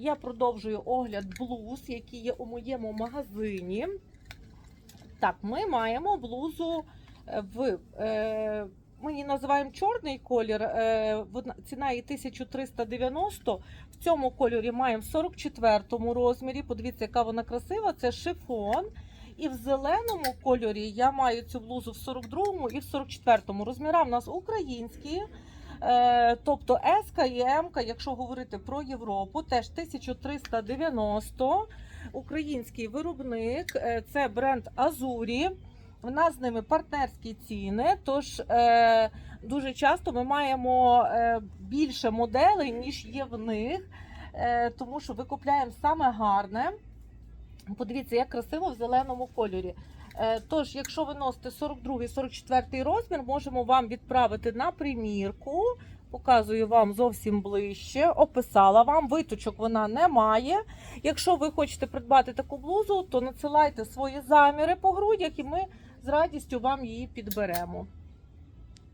Я продовжую огляд блуз, які є у моєму магазині. Так, ми маємо блузу е, в. Е, ми її називаємо чорний колір. Е, ціна її 1390. В цьому кольорі маємо в 44 розмірі. Подивіться, яка вона красива. Це шифон. І в зеленому кольорі я маю цю блузу в 42 і в 44 розміра. В нас українські. Е, тобто S і М, якщо говорити про Європу, теж 1390. Український виробник, е, це бренд Азурі. У нас з ними партнерські ціни. Тож е, дуже часто ми маємо більше моделей, ніж є в них. Тому що викупляємо саме гарне. Подивіться, як красиво в зеленому кольорі. Е, Тож, якщо ви носите 42-44 розмір, можемо вам відправити на примірку. Показую вам зовсім ближче, описала вам. Виточок вона не має. Якщо ви хочете придбати таку блузу, то надсилайте свої заміри по грудях, і ми з радістю вам її підберемо.